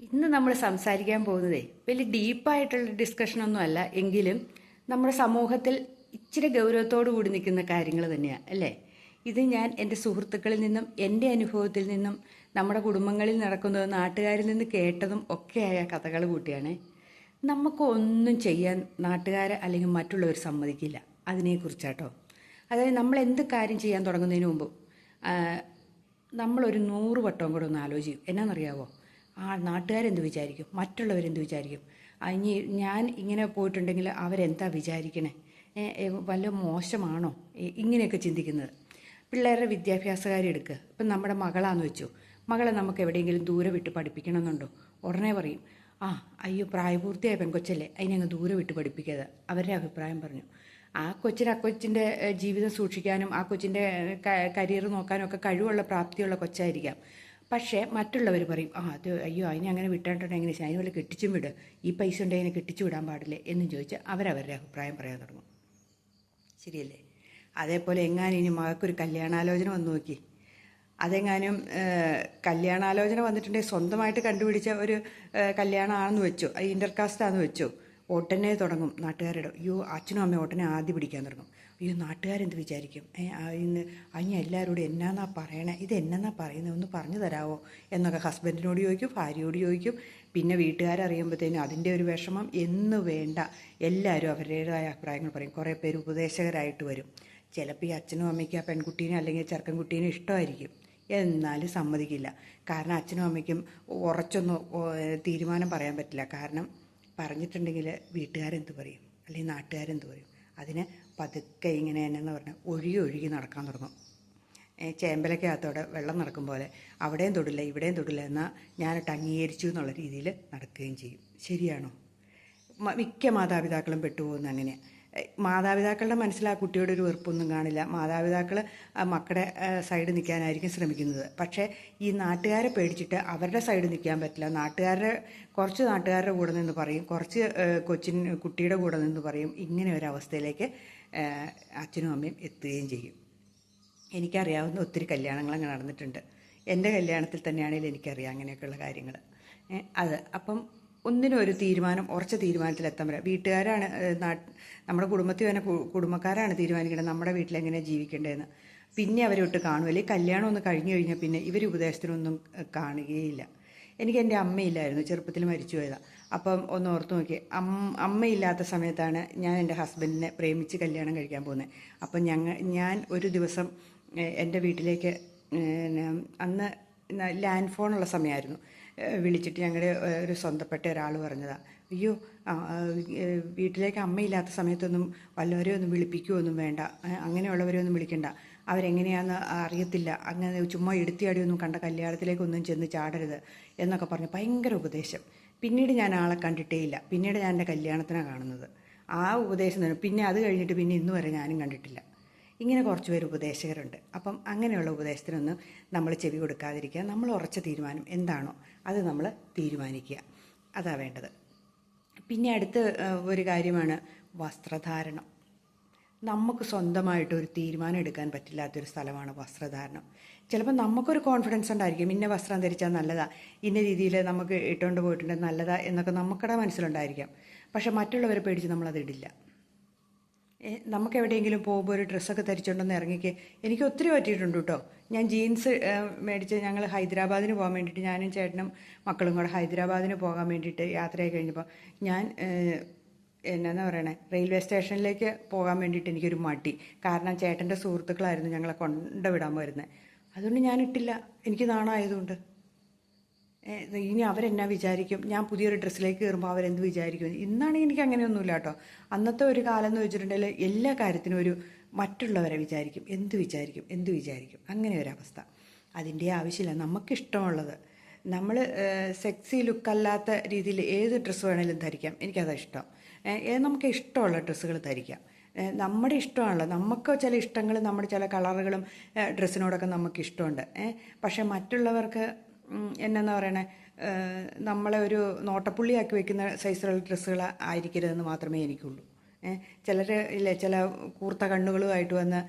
ഇന്ന് നമ്മൾ സംസാരിക്കാൻ പോകുന്നതേ വലിയ ഡീപ്പായിട്ടുള്ള ഡിസ്കഷനൊന്നും അല്ല എങ്കിലും നമ്മുടെ സമൂഹത്തിൽ ഇച്ചിരി ഗൗരവത്തോടു കൂടി നിൽക്കുന്ന കാര്യങ്ങൾ തന്നെയാണ് അല്ലേ? ഇത് ഞാൻ എന്റെ സുഹൃത്തുക്കളിൽ നിന്നും എന്റെ അനുഭവത്തിൽ നിന്നും നമ്മുടെ കുടുംബങ്ങളിൽ നടക്കുന്നതും നാട്ടുകാരിൽ നിന്ന് കേട്ടതും ഒക്കെയായ കഥകൾ കൂട്ടിയാണ്. നമുക്ക് ഒന്നും ചെയ്യാൻ നാട്ടുകാരെ അല്ലെങ്കിൽ മറ്റുള്ളവർ സമ്മതിക്കില്ല അതിനെക്കുറിച്ചാട്ടോ. അതായത് നമ്മൾ എന്ത് കാര്യം ചെയ്യാൻ തുടങ്ങുന്നതിന് മുമ്പ് നമ്മളൊരു നൂറ് വട്ടവും കൂടെ ഒന്ന് ആലോചിക്കും. എന്നാണെന്നറിയാവോ ആ നാട്ടുകാരെന്ത് വിചാരിക്കും? മറ്റുള്ളവരെന്ത് വിചാരിക്കും? ഇനി ഞാൻ ഇങ്ങനെ പോയിട്ടുണ്ടെങ്കിൽ അവരെന്താ വിചാരിക്കണേ? വല്ല മോശമാണോ? ഇങ്ങനെയൊക്കെ ചിന്തിക്കുന്നത്. പിള്ളേരുടെ വിദ്യാഭ്യാസ കാര്യം എടുക്കുക ഇപ്പം നമ്മുടെ മകളാന്ന് വെച്ചു. മകളെ നമുക്ക് എവിടെയെങ്കിലും ദൂരെ വിട്ട് പഠിപ്പിക്കണമെന്നുണ്ടോ? ഉടനെ പറയും. ആ അയ്യോ പ്രായപൂർത്തിയായ പെൺകൊച്ചല്ലേ അതിനങ്ങ് ദൂരെ വിട്ട് പഠിപ്പിക്കാതെ അവരുടെ അഭിപ്രായം പറഞ്ഞു. ആ കൊച്ചിന് ആ കൊച്ചിന്റെ ജീവിതം സൂക്ഷിക്കാനും ആ കൊച്ചിന്റെ കരിയർ നോക്കാനും ഒക്കെ കഴിവുള്ള പ്രാപ്തിയുള്ള കൊച്ചായിരിക്കാം. പക്ഷേ മറ്റുള്ളവർ പറയും ആ അത് അയ്യോ അതിനെ അങ്ങനെ വിട്ടാണ്ടുണ്ടെങ്കിൽ എങ്ങനെ ശരി വല്ല കെട്ടിച്ചും വിട്. ഈ പൈസ ഉണ്ടെങ്കിൽ അതിനെ കെട്ടിച്ചു വിടാൻ പാടില്ലേ? എന്ന് ചോദിച്ചാൽ അവരവരുടെ അഭിപ്രായം പറയാൻ തുടങ്ങും. ശരിയല്ലേ? അതേപോലെ എങ്ങാനും ഇനി മകൾക്കൊരു കല്യാണാലോചന വന്നു നോക്കി. അതെങ്ങാനും കല്യാണാലോചന വന്നിട്ടുണ്ടെങ്കിൽ സ്വന്തമായിട്ട് കണ്ടുപിടിച്ച ഒരു കല്യാണമാണെന്ന് വെച്ചു. അത് ഇന്റർകാസ്റ്റ് ആണെന്ന് വെച്ചു. ഓട്ടനെ തുടങ്ങും നാട്ടുകാരുടെ അയ്യോ അച്ഛനും അമ്മയും ഓട്ടനെ ആദ്യം പിടിക്കാൻ തുടങ്ങും. അയ്യോ നാട്ടുകാരെന്ത് വിചാരിക്കും? ഇന്ന് അഞ്ഞ എല്ലാവരോടും എന്നാന്നാ പറയണേ? ഇത് എന്നാന്നാ പറയുന്നത് ഒന്ന് പറഞ്ഞു തരാമോ എന്നൊക്കെ ഹസ്ബൻഡിനോട് ചോദിക്കും ഭാര്യയോട് ചോദിക്കും. പിന്നെ വീട്ടുകാരറിയുമ്പോഴത്തേനും അതിന്റെ ഒരു വിഷമം എന്ന് വേണ്ട. എല്ലാവരും അവരുടേതായ അഭിപ്രായങ്ങൾ പറയും. കുറേ പേര് ഉപദേശകരായിട്ട് വരും. ചിലപ്പോൾ ഈ അച്ഛനും അമ്മയ്ക്കും ആ പെൺകുട്ടീനെ അല്ലെങ്കിൽ ചെറുക്കൻകുട്ടീനെ ഇഷ്ടമായിരിക്കും. എന്നാലും സമ്മതിക്കില്ല. കാരണം അച്ഛനും അമ്മയ്ക്കും ഉറച്ചൊന്നും തീരുമാനം പറയാൻ പറ്റില്ല. കാരണം പറഞ്ഞിട്ടുണ്ടെങ്കിൽ വീട്ടുകാരെന്ത് പറയും? അല്ലെങ്കിൽ നാട്ടുകാരെന്ത് പറയും? അതിന് പതുക്കെ ഇങ്ങനെ എന്നു പറഞ്ഞാൽ ഒഴുകി ഒഴുകി നടക്കാൻ തുടങ്ങും. ചേമ്പലൊക്കെ ചേമ്പലക്കകത്തോടെ വെള്ളം നടക്കും പോലെ അവിടെയും തൊടില്ല ഇവിടെയും തൊടില്ല എന്നാൽ ഞാനിട്ട് അംഗീകരിച്ചു എന്നുള്ള രീതിയിൽ നടക്കുകയും ചെയ്യും. ശരിയാണോ? മിക്ക മാതാപിതാക്കളും പെട്ടുപോകുന്ന അങ്ങനെ. മാതാപിതാക്കളുടെ മനസ്സിൽ ആ കുട്ടിയുടെ ഒരു വെറുപ്പൊന്നും കാണില്ല. മാതാപിതാക്കൾ മക്കളുടെ സൈഡ് നിൽക്കാനായിരിക്കും ശ്രമിക്കുന്നത്. പക്ഷേ ഈ നാട്ടുകാരെ പേടിച്ചിട്ട് അവരുടെ സൈഡ് നിൽക്കാൻ പറ്റില്ല. നാട്ടുകാരുടെ കുറച്ച് നാട്ടുകാരുടെ കൂടെ നിന്ന് പറയും. കുറച്ച് കൊച്ചിൻ കുട്ടിയുടെ കൂടെ നിന്ന് പറയും. ഇങ്ങനെ ഒരു അവസ്ഥയിലേക്ക് അച്ഛനും അമ്മയും എത്തുകയും ചെയ്യും. എനിക്കറിയാവുന്ന ഒത്തിരി കല്യാണങ്ങൾ അങ്ങനെ നടന്നിട്ടുണ്ട്. എന്റെ കല്യാണത്തിൽ തന്നെയാണെങ്കിലും എനിക്കറിയാം അങ്ങനെയൊക്കെയുള്ള കാര്യങ്ങൾ. അത് അപ്പം ഒന്നിനും ഒരു തീരുമാനം ഉറച്ച തീരുമാനത്തിലെത്താൻ പറ്റില്ല വീട്ടുകാരാണ് നമ്മുടെ കുടുംബത്തിൽ തന്നെ കുടുംബക്കാരാണ് തീരുമാനിക്കേണ്ടത്. നമ്മുടെ വീട്ടിൽ ജീവിക്കേണ്ടതെന്ന്. പിന്നെ അവരെ കാണും. അല്ലെങ്കിൽ കല്യാണം ഒന്ന് കഴിഞ്ഞു കഴിഞ്ഞാൽ പിന്നെ ഇവർ ഉപദേശത്തിനൊന്നും കാണുകയില്ല. എനിക്ക് എന്റെ അമ്മയില്ലായിരുന്നു. ചെറുപ്പത്തിൽ മരിച്ചു പോയതാണ് അപ്പം ഒന്ന് ഓർത്ത് നോക്കി. അമ്മ അമ്മയില്ലാത്ത സമയത്താണ് ഞാൻ എന്റെ ഹസ്ബൻഡിനെ പ്രേമിച്ച് കല്യാണം കഴിക്കാൻ പോകുന്നത് അപ്പം ഞങ്ങൾ ഞാൻ ഒരു ദിവസം എന്റെ വീട്ടിലേക്ക് അന്ന് ലാൻഡ് ഫോണുള്ള സമയമായിരുന്നു വിളിച്ചിട്ട് ഞങ്ങളുടെ ഒരു സ്വന്തപ്പെട്ട ഒരാൾ പറഞ്ഞതാണ് അയ്യോ വീട്ടിലേക്ക് അമ്മയില്ലാത്ത സമയത്തൊന്നും വല്ലവരെയും ഒന്നും വിളിപ്പിക്കുകയൊന്നും വേണ്ട. അങ്ങനെയുള്ളവരെ ഒന്നും വിളിക്കണ്ട. അവരെങ്ങനെയാണെന്ന് അറിയത്തില്ല. അങ്ങനെ ചുമ്മാ എടുത്തിയാടിയൊന്നും കണ്ട കല്യാണത്തിലേക്കൊന്നും ചെന്ന് ചാടരുത് എന്നൊക്കെ പറഞ്ഞ് ഭയങ്കര ഉപദേശം. പിന്നീട് ഞാൻ ആളെ കണ്ടിട്ടേ ഇല്ല. പിന്നീട് ഞാൻ എന്റെ കല്യാണത്തിനാണ് കാണുന്നത്. ആ ഉപദേശം തന്നെ. പിന്നെ അത് കഴിഞ്ഞിട്ട് പിന്നെ ഇന്ന് വരെ ഞാനും കണ്ടിട്ടില്ല. ഇങ്ങനെ കുറച്ച് പേര് ഉപദേശകരുണ്ട്. അപ്പം അങ്ങനെയുള്ള ഉപദേശത്തിനൊന്നും നമ്മൾ ചെവി കൊടുക്കാതിരിക്കുക. നമ്മൾ ഉറച്ച തീരുമാനം എന്താണോ അത് നമ്മൾ തീരുമാനിക്കുക. അതാ വേണ്ടത്. പിന്നെ അടുത്ത ഒരു കാര്യമാണ് വസ്ത്രധാരണം. നമുക്ക് സ്വന്തമായിട്ട് ഒരു തീരുമാനം എടുക്കാൻ പറ്റില്ലാത്തൊരു സ്ഥലമാണ് വസ്ത്രധാരണം. ചിലപ്പോൾ നമുക്കൊരു കോൺഫിഡൻസ് ഉണ്ടായിരിക്കും. ഇന്ന വസ്ത്രം ധരിച്ചാൽ നല്ലതാ. ഇന്ന രീതിയിൽ നമുക്ക് ഇട്ടുകൊണ്ട് പോയിട്ടുണ്ട് നല്ലതാ എന്നൊക്കെ നമുക്കടെ മനസ്സിലുണ്ടായിരിക്കാം. പക്ഷെ മറ്റുള്ളവരെ പേടിച്ച് നമ്മളത് ഇടില്ല. നമുക്ക് എവിടെയെങ്കിലും പോകുമ്പോൾ ഒരു ഡ്രസ്സൊക്കെ ധരിച്ചുകൊണ്ടൊന്ന് ഇറങ്ങിക്ക്. എനിക്ക് ഒത്തിരി പറ്റിയിട്ടുണ്ട് കേട്ടോ. ഞാൻ ജീൻസ് മേടിച്ച് ഞങ്ങൾ ഹൈദരാബാദിന് പോകാൻ വേണ്ടിയിട്ട് ഞാനും ചേട്ടനും മക്കളും കൂടെ ഹൈദരാബാദിന് പോകാൻ വേണ്ടിയിട്ട് യാത്രയായി കഴിഞ്ഞപ്പോൾ ഞാൻ എന്നാന്ന് പറയണേ? റെയിൽവേ സ്റ്റേഷനിലേക്ക് പോകാൻ വേണ്ടിയിട്ട് എനിക്കൊരു മടി. കാരണം ചേട്ടന്റെ സുഹൃത്തുക്കളായിരുന്നു ഞങ്ങളെ കൊണ്ടുവിടാൻ വരുന്നത് അതുകൊണ്ട് ഞാൻ ഇട്ടില്ല എനിക്ക് നാണായതുകൊണ്ട്. ഇനി അവരെന്നാ വിചാരിക്കും? ഞാൻ പുതിയൊരു ഡ്രസ്സിലേക്ക് കയറുമ്പോൾ അവരെന്ത് വിചാരിക്കും? ഇന്നാണെങ്കിൽ എനിക്ക് അങ്ങനെയൊന്നുമില്ല കേട്ടോ. അന്നത്തെ ഒരു കാലം എന്ന് വെച്ചിട്ടുണ്ടെങ്കിൽ എല്ലാ കാര്യത്തിനും ഒരു മറ്റുള്ളവരെ വിചാരിക്കും. എന്ത് വിചാരിക്കും? എന്ത് വിചാരിക്കും? അങ്ങനെ ഒരു അവസ്ഥ. അതിന്റെ ആവശ്യമില്ല. നമുക്കിഷ്ടമുള്ളത്. നമ്മൾ സെക്സി ലുക്കല്ലാത്ത രീതിയിൽ ഏത് ഡ്രസ്സ് വേണമെങ്കിലും ധരിക്കാം. എനിക്കതാ ഇഷ്ടം. നമുക്ക് ഇഷ്ടമുള്ള ഡ്രസ്സുകൾ ധരിക്കാം. നമ്മുടെ ഇഷ്ടമാണല്ലോ. നമുക്ക് ചില ഇഷ്ടങ്ങൾ നമ്മുടെ ചില കളറുകളും ഡ്രസ്സിനോടൊക്കെ നമുക്ക് ഇഷ്ടമുണ്ട്. പക്ഷേ മറ്റുള്ളവർക്ക് ഉം, എന്നാ പറയണേ നമ്മളെ ഒരു നോട്ടപ്പുള്ളിയാക്കി വെക്കുന്ന സൈസിലുള്ള ഡ്രസ്സുകൾ ആയിരിക്കരുതെന്ന് മാത്രമേ എനിക്കുള്ളൂ. ചിലർ ഇല്ലേ ചില കൂർത്ത കണ്ണുകളുമായിട്ട് വന്ന്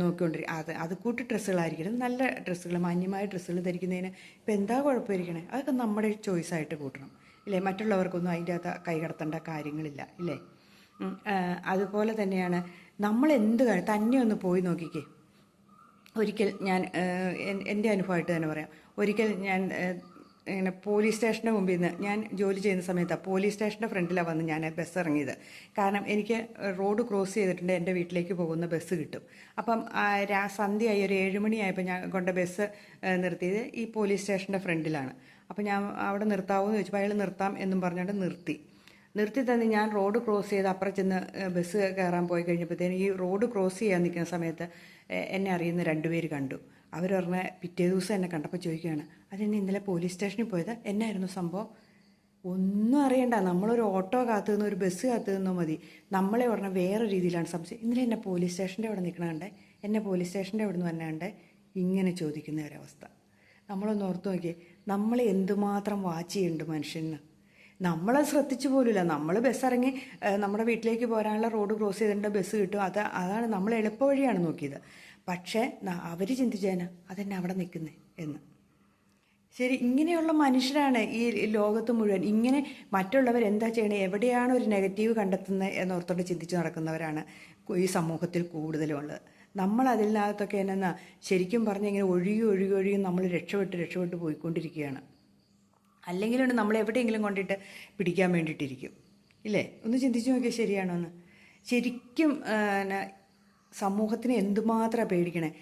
നോക്കിക്കൊണ്ടിരിക്കും അത് അത് കൂട്ടി ഡ്രസ്സുകളായിരിക്കണം. നല്ല ഡ്രസ്സുകൾ മാന്യമായ ഡ്രസ്സുകൾ ധരിക്കുന്നതിന് ഇപ്പം എന്താ കുഴപ്പമായിരിക്കണേ അതൊക്കെ നമ്മുടെ ചോയ്സായിട്ട് കൂട്ടണം. ഇല്ലേ മറ്റുള്ളവർക്കൊന്നും അതിന്റെ അകത്ത് കൈ കടത്തേണ്ട കാര്യങ്ങളില്ല. ഇല്ലേ? അതുപോലെ തന്നെയാണ്. നമ്മൾ എന്ത് തന്നെ ഒന്ന് പോയി നോക്കിക്കേ. ഒരിക്കൽ ഞാൻ എന്റെ അനുഭവമായിട്ട് തന്നെ പറയാം. ഒരിക്കൽ ഞാൻ ഇങ്ങനെ പോലീസ് സ്റ്റേഷന്റെ മുമ്പിൽ നിന്ന് ഞാൻ ജോലി ചെയ്യുന്ന സമയത്താണ് പോലീസ് സ്റ്റേഷന്റെ ഫ്രണ്ടിലാണ് വന്ന് ഞാൻ ബസ് ഇറങ്ങിയത് കാരണം എനിക്ക് റോഡ് ക്രോസ് ചെയ്തിട്ടുണ്ട് എന്റെ വീട്ടിലേക്ക് പോകുന്ന ബസ് കിട്ടും. അപ്പം സന്ധ്യയായി ഒരു ഏഴ് മണിയായപ്പോൾ ഞാൻ കൊണ്ട ബസ് നിർത്തിയത് ഈ പോലീസ് സ്റ്റേഷന്റെ ഫ്രണ്ടിലാണ്. അപ്പം ഞാൻ അവിടെ നിർത്താവോ എന്ന് ചോദിച്ചപ്പോൾ അയാൾ നിർത്താം എന്നും പറഞ്ഞുകൊണ്ട് നിർത്തി. നിർത്തി തന്നെ ഞാൻ റോഡ് ക്രോസ് ചെയ്ത് അപ്പുറം ചെന്ന് ബസ് കയറാൻ പോയി കഴിഞ്ഞപ്പോഴത്തേന് ഈ റോഡ് ക്രോസ് ചെയ്യാൻ നിൽക്കുന്ന സമയത്ത് എന്നെ അറിയുന്ന രണ്ടുപേര് കണ്ടു. അവർ പറഞ്ഞ പിറ്റേ ദിവസം എന്നെ കണ്ടപ്പോൾ ചോദിക്കുകയാണ് അതെന്നെ ഇന്നലെ പോലീസ് സ്റ്റേഷനിൽ പോയത്? എന്നായിരുന്നു സംഭവം? ഒന്നും അറിയണ്ട. നമ്മളൊരു ഓട്ടോ കാത്തു നിന്നോ ഒരു ബസ് കാത്തു നിന്നോ മതി. നമ്മളെ പറഞ്ഞാൽ വേറെ രീതിയിലാണ് സംശയം. ഇന്നലെ എന്നെ പോലീസ് സ്റ്റേഷന്റെ അവിടെ നിൽക്കണ കണ്ടേ? എന്നെ പോലീസ് സ്റ്റേഷന്റെ അവിടെ നിന്ന് തന്നെ കണ്ടേ? ഇങ്ങനെ ചോദിക്കുന്ന ഒരവസ്ഥ. നമ്മളൊന്ന് ഓർത്ത് നോക്കിയേ നമ്മൾ എന്തുമാത്രം വാച്ച് ചെയ്യുന്നുണ്ട് മനുഷ്യന്? നമ്മളത് ശ്രദ്ധിച്ചു പോലുമില്ല. നമ്മൾ ബസ് ഇറങ്ങി നമ്മുടെ വീട്ടിലേക്ക് പോരാനുള്ള റോഡ് ക്രോസ് ചെയ്തിട്ട് ബസ് കിട്ടും. അത് അതാണ് നമ്മൾ എളുപ്പ വഴിയാണ് നോക്കിയത്. പക്ഷേ അവർ ചിന്തിച്ചേന അതെന്നെ അവിടെ നിൽക്കുന്നത് എന്ന്. ശരി ഇങ്ങനെയുള്ള മനുഷ്യരാണ് ഈ ലോകത്ത് മുഴുവൻ. ഇങ്ങനെ മറ്റുള്ളവർ എന്താ ചെയ്യണേ എവിടെയാണ് ഒരു നെഗറ്റീവ് കണ്ടെത്തുന്നത് എന്നോർത്തോണ്ട് ചിന്തിച്ച് നടക്കുന്നവരാണ് ഈ സമൂഹത്തിൽ കൂടുതലും ഉള്ളത് നമ്മൾ അതിനകത്തൊക്കെ എന്നാ ശരിക്കും പറഞ്ഞാൽ ഇങ്ങനെ ഒഴുകി ഒഴുകി ഒഴുകി നമ്മൾ രക്ഷപ്പെട്ട് രക്ഷപ്പെട്ട് പോയിക്കൊണ്ടിരിക്കുകയാണ്. അല്ലെങ്കിലുണ്ട് നമ്മൾ എവിടെയെങ്കിലും കൊണ്ടിട്ട് പിടിക്കാൻ വേണ്ടിയിട്ടിരിക്കും. ഇല്ലേ? ഒന്ന് ചിന്തിച്ചു നോക്കിയാൽ ശരിയാണോ എന്ന്. ശരിക്കും സമൂഹത്തിന് എന്തുമാത്രം പേടിക്കണേ?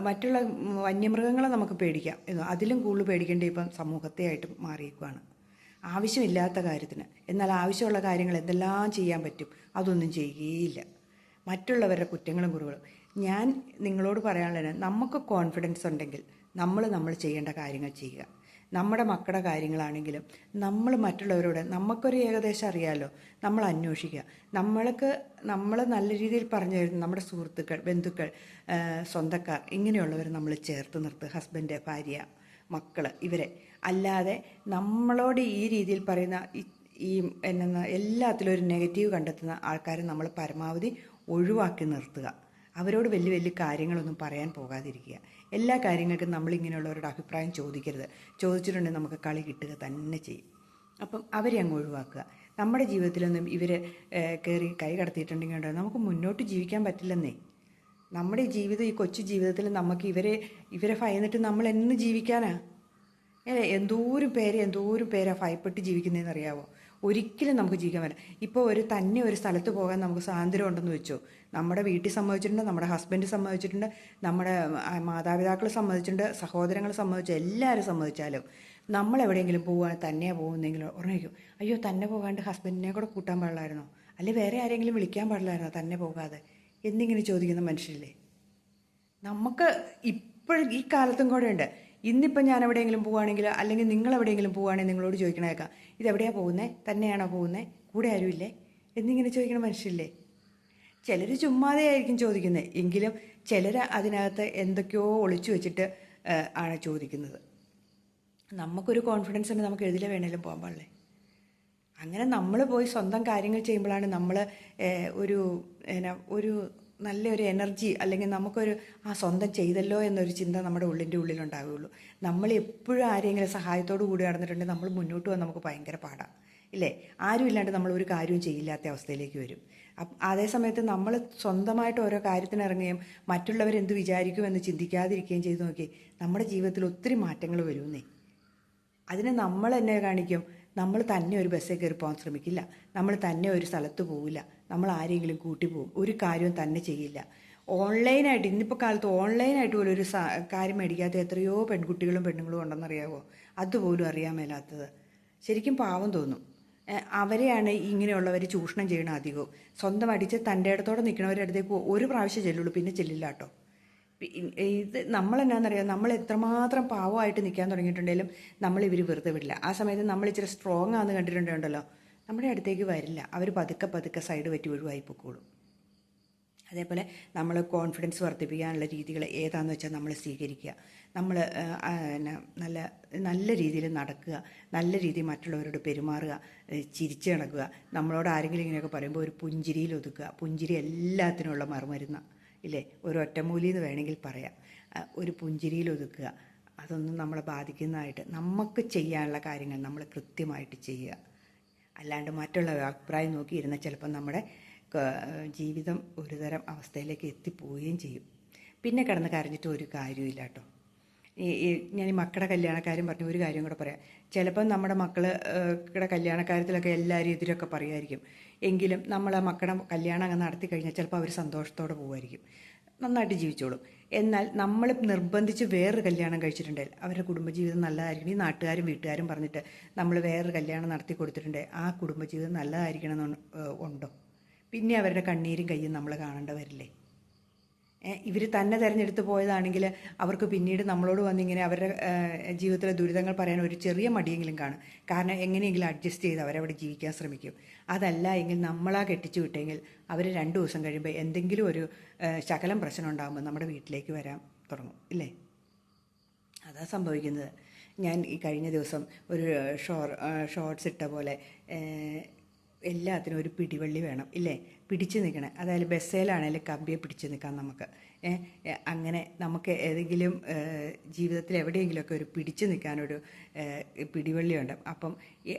മറ്റുള്ള വന്യമൃഗങ്ങളെ നമുക്ക് പേടിക്കാം. അതിലും കൂടുതൽ പേടിക്കേണ്ട ഇപ്പം സമൂഹത്തെ ആയിട്ട് മാറിയേക്കുവാണ്. ആവശ്യമില്ലാത്ത കാര്യത്തിന്. എന്നാൽ ആവശ്യമുള്ള കാര്യങ്ങൾ എന്തെല്ലാം ചെയ്യാൻ പറ്റും? അതൊന്നും ചെയ്യുകയില്ല മറ്റുള്ളവരുടെ കുറ്റങ്ങളും കുറവുകളും ഞാൻ നിങ്ങളോട് പറയാനുള്ളത് നമുക്ക് കോൺഫിഡൻസ് ഉണ്ടെങ്കിൽ നമ്മൾ നമ്മൾ ചെയ്യേണ്ട കാര്യങ്ങൾ ചെയ്യുക. നമ്മുടെ മക്കളുടെ കാര്യങ്ങളാണെങ്കിലും നമ്മൾ മറ്റുള്ളവരോട് നമുക്കൊരു ഏകദേശം അറിയാമല്ലോ നമ്മൾ അന്വേഷിക്കുക. നമ്മൾക്ക് നമ്മൾ നല്ല രീതിയിൽ പറഞ്ഞു തരുന്ന നമ്മുടെ സുഹൃത്തുക്കൾ ബന്ധുക്കൾ സ്വന്തക്കാർ ഇങ്ങനെയുള്ളവർ നമ്മൾ ചേർത്ത് നിർത്തുക ഹസ്ബൻഡ് ഭാര്യ മക്കൾ ഇവരെ. അല്ലാതെ നമ്മളോട് ഈ രീതിയിൽ പറയുന്ന ഈ എന്നാ എല്ലാത്തിലും ഒരു നെഗറ്റീവ് കണ്ടെത്തുന്ന ആൾക്കാരെ നമ്മൾ പരമാവധി ഒഴിവാക്കി നിർത്തുക. അവരോട് വലിയ വലിയ കാര്യങ്ങളൊന്നും പറയാൻ പോകാതിരിക്കുക. എല്ലാ കാര്യങ്ങൾക്കും നമ്മളിങ്ങനെയുള്ളവരുടെ അഭിപ്രായം ചോദിക്കരുത്. ചോദിച്ചിട്ടുണ്ടെങ്കിൽ നമുക്ക് കളി കിട്ടുക തന്നെ ചെയ്യും. അപ്പം അവരെ അങ്ങ് ഒഴിവാക്കുക. നമ്മുടെ ജീവിതത്തിലൊന്നും ഇവർ കയറി കൈ കടത്തിയിട്ടുണ്ടെങ്കിൽ നമുക്ക് മുന്നോട്ട് ജീവിക്കാൻ പറ്റില്ലെന്നേ. നമ്മുടെ ജീവിതം ഈ കൊച്ചു ജീവിതത്തിൽ നമുക്ക് ഇവരെ ഇവരെ ഭയന്നിട്ട് നമ്മൾ എന്ന് ജീവിക്കാനാ? എന്തോരം പേര് എന്തോരം പേരാ ഭയപ്പെട്ട് ജീവിക്കുന്നതെന്ന് അറിയാവോ ഒരിക്കലും നമുക്ക് ജീവിക്കാൻ പറ്റില്ല. ഇപ്പോൾ ഒരു തന്നെ ഒരു സ്ഥലത്ത് പോകാൻ നമുക്ക് സ്വാതന്ത്ര്യം ഉണ്ടെന്ന് വെച്ചു. നമ്മുടെ വീട്ടിൽ സമ്മതിച്ചിട്ടുണ്ട് നമ്മുടെ ഹസ്ബൻഡ് സമ്മതിച്ചിട്ടുണ്ട് നമ്മുടെ മാതാപിതാക്കൾ സമ്മതിച്ചിട്ടുണ്ട് സഹോദരങ്ങൾ സമ്മതിച്ചു എല്ലാവരും സമ്മതിച്ചാലും നമ്മൾ എവിടെയെങ്കിലും തന്നെയാണ് പോകുന്നെങ്കിൽ ഉറങ്ങിക്കും. അയ്യോ തന്നെ പോകാണ്ട് ഹസ്ബൻഡിനെ കൂടെ കൂട്ടാൻ പാടില്ലായിരുന്നോ? അല്ലെ വേറെ ആരെങ്കിലും വിളിക്കാൻ പാടില്ലായിരുന്നോ തന്നെ പോകാതെ? എന്നിങ്ങനെ ചോദിക്കുന്ന മനുഷ്യരില്ലേ? നമുക്ക് ഇപ്പോഴും ഈ കാലത്തും കൂടെ ഉണ്ട്. ഇന്നിപ്പം ഞാൻ എവിടെയെങ്കിലും പോവുകയാണെങ്കിൽ അല്ലെങ്കിൽ നിങ്ങൾ എവിടെയെങ്കിലും പോവുകയാണെങ്കിൽ നിങ്ങളോട് ചോദിക്കണേക്കാം ഇതെവിടെയാണ് പോകുന്നത് തന്നെയാണോ പോകുന്നത് കൂടെ ആരുമില്ലേ? എന്നിങ്ങനെ ചോദിക്കണ മനുഷ്യരില്ലേ? ചിലർ ചുമ്മാതെ ആയിരിക്കും ചോദിക്കുന്നത്. എങ്കിലും ചിലർ അതിനകത്ത് എന്തൊക്കെയോ ഒളിച്ചു വെച്ചിട്ട് ആണ് ചോദിക്കുന്നത്. നമുക്കൊരു കോൺഫിഡൻസ് ഉണ്ട് നമുക്ക് എഴുതിലെ വേണേലും പോകാൻ പാടില്ലേ? അങ്ങനെ നമ്മൾ പോയി സ്വന്തം കാര്യങ്ങൾ ചെയ്യുമ്പോഴാണ് നമ്മൾ ഒരു എന്നാ ഒരു നല്ലൊരു എനർജി അല്ലെങ്കിൽ നമുക്കൊരു ആ സ്വന്തം ചെയ്തല്ലോ എന്നൊരു ചിന്ത നമ്മുടെ ഉള്ളിന്റെ ഉള്ളിലുണ്ടാവുകയുള്ളൂ നമ്മൾ എപ്പോഴും ആരെങ്കിലും സഹായത്തോടു കൂടി നടന്നിട്ടുണ്ടെങ്കിൽ നമ്മൾ മുന്നോട്ട് പോകാൻ നമുക്ക് ഭയങ്കര പാടാണ് ഇല്ലേ? ആരും ഇല്ലാണ്ട് നമ്മൾ ഒരു കാര്യവും ചെയ്യില്ലാത്ത അവസ്ഥയിലേക്ക് വരും. അതേസമയത്ത് അതേ സമയത്ത് നമ്മൾ സ്വന്തമായിട്ട് ഓരോ കാര്യത്തിന് ഇറങ്ങുകയും മറ്റുള്ളവരെന്ത് വിചാരിക്കുമെന്ന് ചിന്തിക്കാതിരിക്കുകയും ചെയ്ത് നോക്കി നമ്മുടെ ജീവിതത്തിൽ ഒത്തിരി മാറ്റങ്ങൾ വരുമെന്നേ. അതിന് നമ്മൾ എന്നെ കാണിക്കും നമ്മൾ തന്നെ ഒരു ബസ്സിൽ കയറി പോകാൻ ശ്രമിക്കില്ല. നമ്മൾ തന്നെ ഒരു സ്ഥലത്ത് പോവില്ല. നമ്മൾ ആരെങ്കിലും കൂട്ടി പോകും. ഒരു കാര്യവും തന്നെ ചെയ്യില്ല. ഓൺലൈനായിട്ട് ഇന്നിപ്പോൾ കാലത്ത് ഓൺലൈനായിട്ട് പോലും ഒരു കാര്യം മേടിക്കാത്ത എത്രയോ പെൺകുട്ടികളും പെണ്ണുങ്ങളും ഉണ്ടെന്നറിയാവോ? അതുപോലും അറിയാൻ മേലാത്തത്. ശരിക്കും പാവം തോന്നും. അവരെയാണ് ഇങ്ങനെയുള്ളവർ ചൂഷണം ചെയ്യണം അധികവും. സ്വന്തം അടിച്ച് തന്റെ ഇടത്തോടെ നിൽക്കണവരുടെ അടുത്തേക്ക് ഒരു പ്രാവശ്യം ചെല്ലുള്ളൂ പിന്നെ ചെല്ലില്ല കേട്ടോ. ഇത് നമ്മൾ എന്നാണെന്നറിയാം നമ്മൾ എത്രമാത്രം പാവമായിട്ട് നിൽക്കാൻ തുടങ്ങിയിട്ടുണ്ടെങ്കിലും നമ്മൾ വെറുതെ വിടില്ല. ആ സമയത്ത് നമ്മൾ ഇച്ചിരി സ്ട്രോങ് ആണെന്ന് കണ്ടിട്ടുണ്ടല്ലോ നമ്മുടെ അടുത്തേക്ക് വരില്ല. അവർ പതുക്കെ പതുക്കെ സൈഡ് പറ്റി ഒഴിവായി പൊക്കോളും. അതേപോലെ നമ്മൾ കോൺഫിഡൻസ് വർദ്ധിപ്പിക്കാനുള്ള രീതികൾ ഏതാണെന്ന് വെച്ചാൽ നമ്മൾ സ്വീകരിക്കുക. നമ്മൾ നല്ല നല്ല രീതിയിൽ നടക്കുക. നല്ല രീതിയിൽ മറ്റുള്ളവരോട് പെരുമാറുക. ചിരിച്ചു നടക്കുക നമ്മളോട് ആരെങ്കിലും ഇങ്ങനെയൊക്കെ പറയുമ്പോൾ ഒരു പുഞ്ചിരിയിൽ ഒതുക്കുക. പുഞ്ചിരി എല്ലാത്തിനുള്ള മറുമരുന്ന ഇല്ലേ? ഒരു ഒറ്റമൂലി എന്ന് വേണമെങ്കിൽ പറയാം. ഒരു പുഞ്ചിരിയിൽ ഒതുക്കുക. അതൊന്നും നമ്മളെ ബാധിക്കുന്നതായിട്ട്. നമുക്ക് ചെയ്യാനുള്ള കാര്യങ്ങൾ നമ്മൾ കൃത്യമായിട്ട് ചെയ്യുക. അല്ലാണ്ട് മറ്റുള്ള അഭിപ്രായം നോക്കി ഇരുന്ന ചിലപ്പോൾ നമ്മുടെ ജീവിതം ഒരുതരം അവസ്ഥയിലേക്ക് എത്തിപ്പോവുകയും ചെയ്യും. പിന്നെ കിടന്ന് കരഞ്ഞിട്ട് ഒരു കാര്യമില്ല കേട്ടോ. ഞാൻ ഈ മക്കളുടെ കല്യാണക്കാരും പറഞ്ഞ ഒരു കാര്യം കൂടെ പറയാം. ചിലപ്പം നമ്മുടെ മക്കളുടെ കല്യാണക്കാര്യത്തിലൊക്കെ എല്ലാവരും എതിരൊക്കെ പറയുമായിരിക്കും. എങ്കിലും നമ്മൾ ആ മക്കളുടെ കല്യാണം അങ്ങ് നടത്തി കഴിഞ്ഞാൽ ചിലപ്പോൾ അവർ സന്തോഷത്തോടെ പോകുമായിരിക്കും നന്നായിട്ട് ജീവിച്ചോളും. എന്നാൽ നമ്മൾ നിർബന്ധിച്ച് വേറൊരു കല്യാണം കഴിച്ചിട്ടുണ്ടെങ്കിൽ അവരുടെ കുടുംബജീവിതം നല്ലതായിരിക്കണം. ഈ നാട്ടുകാരും വീട്ടുകാരും പറഞ്ഞിട്ട് നമ്മൾ വേറൊരു കല്യാണം നടത്തി കൊടുത്തിട്ടുണ്ടെങ്കിൽ ആ കുടുംബജീവിതം നല്ലതായിരിക്കണം എന്ന് ഉണ്ടോ? പിന്നെ അവരുടെ കണ്ണീരും കയ്യും നമ്മൾ കാണേണ്ട വരില്ലേ? ഇവർ തന്നെ തിരഞ്ഞെടുത്ത് പോയതാണെങ്കിൽ അവർക്ക് പിന്നീട് നമ്മളോട് വന്നിങ്ങനെ അവരുടെ ജീവിതത്തിലെ ദുരിതങ്ങൾ പറയാൻ ഒരു ചെറിയ മടിയെങ്കിലും കാണും. കാരണം എങ്ങനെയെങ്കിലും അഡ്ജസ്റ്റ് ചെയ്ത് അവരവിടെ ജീവിക്കാൻ ശ്രമിക്കും. അതല്ല എങ്കിൽ നമ്മളാ കെട്ടിച്ചു വിട്ടെങ്കിൽ അവർ രണ്ട് ദിവസം കഴിയുമ്പോൾ എന്തെങ്കിലും ഒരു ശകലം പ്രശ്നം ഉണ്ടാകുമ്പോൾ നമ്മുടെ വീട്ടിലേക്ക് വരാൻ തുടങ്ങും. ഇല്ലേ? അതാ സംഭവിക്കുന്നത്. ഞാൻ ഈ കഴിഞ്ഞ ദിവസം ഒരു ഷോർ ഷോർട്സ് ഇട്ട പോലെ എല്ലാത്തിനും ഒരു പിടിവള്ളി വേണം. ഇല്ലേ? പിടിച്ചു നിൽക്കണേ. അതായത് ബസ്സേലാണെങ്കിലും കമ്പിയെ പിടിച്ചു നിൽക്കാം നമുക്ക്. അങ്ങനെ നമുക്ക് ഏതെങ്കിലും ജീവിതത്തിൽ എവിടെയെങ്കിലുമൊക്കെ ഒരു പിടിച്ചു നിൽക്കാനൊരു പിടിവള്ളി പിടിവള്ളിയുണ്ട്. അപ്പം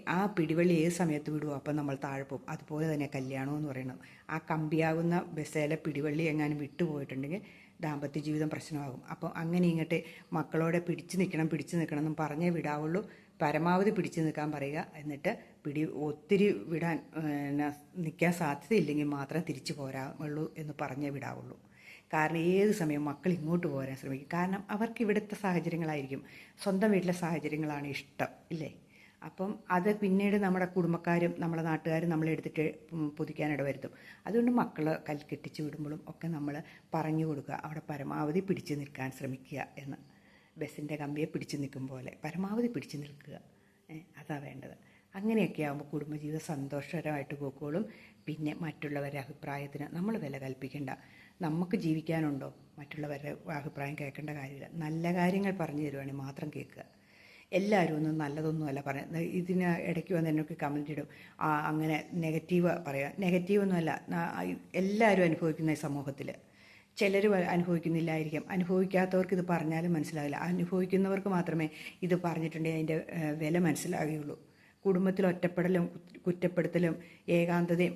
ആ പിടിവള്ളി ഏത് സമയത്ത് വിടുമോ അപ്പം നമ്മൾ താഴെ പോകും. അതുപോലെ തന്നെ കല്യാണം എന്ന് പറയുന്നത്. ആ കമ്പിയാകുന്ന ബസ്സേലെ പിടിവള്ളി എങ്ങാനും വിട്ടുപോയിട്ടുണ്ടെങ്കിൽ ദാമ്പത്യ ജീവിതം പ്രശ്നമാകും. അപ്പോൾ അങ്ങനെ ഇങ്ങോട്ട് മക്കളോടെ പിടിച്ചു നിൽക്കണം പിടിച്ചു നിൽക്കണം എന്നും പറഞ്ഞേ വിടാവുള്ളൂ. പരമാവധി പിടിച്ചു നിൽക്കാൻ പറയുക. എന്നിട്ട് പിടി ഒത്തിരി വിടാൻ പിന്നെ നിൽക്കാൻ സാധ്യതയില്ലെങ്കിൽ മാത്രം തിരിച്ചു പോരാവുള്ളൂ എന്ന് പറഞ്ഞേ വിടാവുള്ളൂ. കാരണം ഏത് സമയം മക്കൾ ഇങ്ങോട്ട് പോരാൻ ശ്രമിക്കും. കാരണം അവർക്ക് ഇവിടുത്തെ സാഹചര്യങ്ങളായിരിക്കും. സ്വന്തം വീട്ടിലെ സാഹചര്യങ്ങളാണ് ഇഷ്ടം ഇല്ലേ? അപ്പം അത് പിന്നീട് നമ്മുടെ കുടുംബക്കാരും നമ്മുടെ നാട്ടുകാരും നമ്മളെ എടുത്തിട്ട് ഉം പൊതിക്കാനിട വരുത്തും. അതുകൊണ്ട് മക്കൾ കൽക്കെട്ടിച്ച് വിടുമ്പോഴും ഒക്കെ നമ്മൾ പറഞ്ഞു കൊടുക്കുക. അവിടെ പരമാവധി പിടിച്ചു നിൽക്കാൻ ശ്രമിക്കുക എന്ന്. ബസ്സിന്റെ കമ്പിയെ പിടിച്ചു നിൽക്കും പോലെ പരമാവധി പിടിച്ചു നിൽക്കുക. അതാ വേണ്ടത്. അങ്ങനെയൊക്കെ ആകുമ്പോൾ കുടുംബജീവിതം സന്തോഷകരമായിട്ട് പോയിക്കോളും പിന്നെ മറ്റുള്ളവരുടെ അഭിപ്രായത്തിന് നമ്മൾ വില കൽപ്പിക്കേണ്ട. നമുക്ക് ജീവിക്കാനുണ്ടോ? മറ്റുള്ളവരുടെ അഭിപ്രായം കേൾക്കേണ്ട കാര്യമില്ല. നല്ല കാര്യങ്ങൾ പറഞ്ഞു തരുവാണെങ്കിൽ മാത്രം കേൾക്കുക. എല്ലാവരും ഒന്നും നല്ലതൊന്നും അല്ല പറയുന്നത്. ഇതിന് ഇടയ്ക്ക് വന്ന് എന്നൊക്കെ കമന്റ് ഇടും. അങ്ങനെ നെഗറ്റീവ് പറയുക നെഗറ്റീവൊന്നുമല്ല എല്ലാവരും അനുഭവിക്കുന്ന ഈ സമൂഹത്തിൽ ചിലർ അനുഭവിക്കുന്നില്ലായിരിക്കും. അനുഭവിക്കാത്തവർക്ക് ഇത് പറഞ്ഞാലും മനസ്സിലാവില്ല. അനുഭവിക്കുന്നവർക്ക് മാത്രമേ ഇത് പറഞ്ഞിട്ടുണ്ടെങ്കിൽ അതിന്റെ വില മനസ്സിലാകുകയുള്ളൂ കുടുംബത്തിൽ ഒറ്റപ്പെടലും കുറ്റ- കുറ്റപ്പെടുത്തലും ഏകാന്തതയും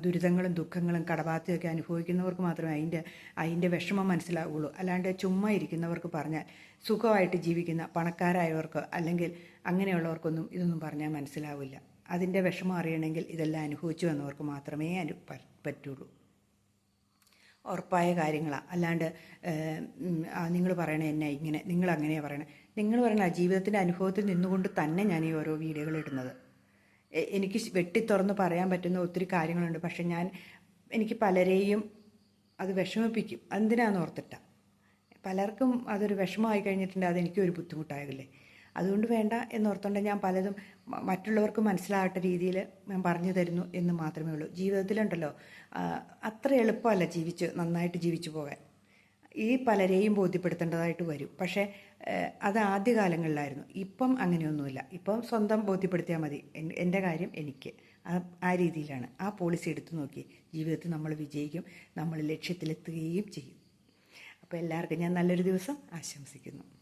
ദുരിതങ്ങളും ദുഃഖങ്ങളും കടബാധ്യതയൊക്കെ അനുഭവിക്കുന്നവർക്ക് മാത്രമേ അതിന്റെ അതിന്റെ വിഷമം മനസ്സിലാവുകയുള്ളൂ അല്ലാണ്ട് ചുമ്മാ ഇരിക്കുന്നവർക്ക് പറഞ്ഞാൽ സുഖമായിട്ട് ജീവിക്കുന്ന പണക്കാരായവർക്ക് അല്ലെങ്കിൽ അങ്ങനെയുള്ളവർക്കൊന്നും ഇതൊന്നും പറഞ്ഞാൽ മനസ്സിലാവില്ല. അതിന്റെ വിഷമം അറിയണമെങ്കിൽ ഇതെല്ലാം അനുഭവിച്ചു വന്നവർക്ക് മാത്രമേ അനു പറ്റുള്ളൂ. ഉറപ്പായ കാര്യങ്ങളാണ് അല്ലാണ്ട് നിങ്ങൾ പറയണേ എന്നെ ഇങ്ങനെ നിങ്ങൾ അങ്ങനെയാണ് പറയണേ. നിങ്ങൾ പറയണ ജീവിതത്തിന്റെ അനുഭവത്തിൽ നിന്നുകൊണ്ട് തന്നെ ഞാൻ ഈ ഓരോ വീഡിയോകൾ ഇടുന്നത്. എനിക്ക് വെട്ടി തുറന്ന് പറയാൻ പറ്റുന്ന ഒത്തിരി കാര്യങ്ങളുണ്ട്. പക്ഷെ ഞാൻ എനിക്ക് പലരെയും അത് വിഷമിപ്പിക്കും. എന്തിനാന്ന് ഓർത്തിട്ട? പലർക്കും അതൊരു വിഷമമായി കഴിഞ്ഞിട്ടുണ്ട്. അതെനിക്കും ഒരു ബുദ്ധിമുട്ടാകില്ലേ അതുകൊണ്ട് വേണ്ട എന്നോർത്തുകൊണ്ട് ഞാൻ പലതും മറ്റുള്ളവർക്ക് മനസ്സിലാകട്ട രീതിയിൽ ഞാൻ പറഞ്ഞു തരുന്നു എന്ന് മാത്രമേ ഉള്ളൂ. ജീവിതത്തിലുണ്ടല്ലോ അത്ര എളുപ്പമല്ല ജീവിച്ച് നന്നായിട്ട് ജീവിച്ചു പോകാൻ. ഈ പലരെയും ബോധ്യപ്പെടുത്തേണ്ടതായിട്ട് വരും. പക്ഷേ അത് ആദ്യകാലങ്ങളിലായിരുന്നു. ഇപ്പം അങ്ങനെയൊന്നുമില്ല. ഇപ്പം സ്വന്തം ബോധ്യപ്പെടുത്തിയാൽ മതി. എന്റെ കാര്യം എനിക്ക്. ആ രീതിയിലാണ്. ആ പോളിസി എടുത്തു നോക്കി. ജീവിതത്തിൽ നമ്മൾ വിജയിക്കും. നമ്മൾ ലക്ഷ്യത്തിലെത്തുകയും ചെയ്യും. അപ്പോൾ എല്ലാവർക്കും ഞാൻ നല്ലൊരു ദിവസം ആശംസിക്കുന്നു.